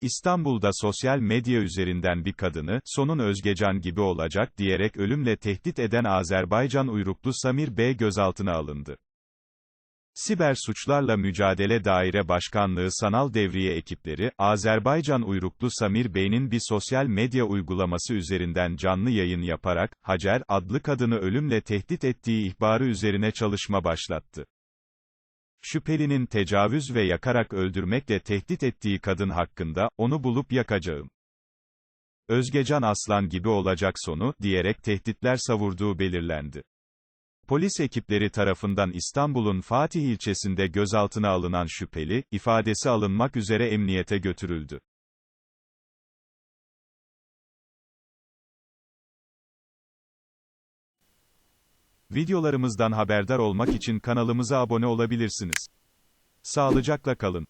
İstanbul'da sosyal medya üzerinden bir kadını, sonun Özgecan gibi olacak diyerek ölümle tehdit eden Azerbaycan uyruklu Samir B. gözaltına alındı. Siber Suçlarla Mücadele Daire Başkanlığı Sanal Devriye ekipleri, Azerbaycan uyruklu Samir Bey'in bir sosyal medya uygulaması üzerinden canlı yayın yaparak, Hacer adlı kadını ölümle tehdit ettiği ihbarı üzerine çalışma başlattı. Şüphelinin tecavüz ve yakarak öldürmekle tehdit ettiği kadın hakkında, onu bulup yakacağım. Özgecan Aslan gibi olacak sonu, diyerek tehditler savurduğu belirlendi. Polis ekipleri tarafından İstanbul'un Fatih ilçesinde gözaltına alınan şüpheli, ifadesi alınmak üzere emniyete götürüldü. Videolarımızdan haberdar olmak için kanalımıza abone olabilirsiniz. Sağlıcakla kalın.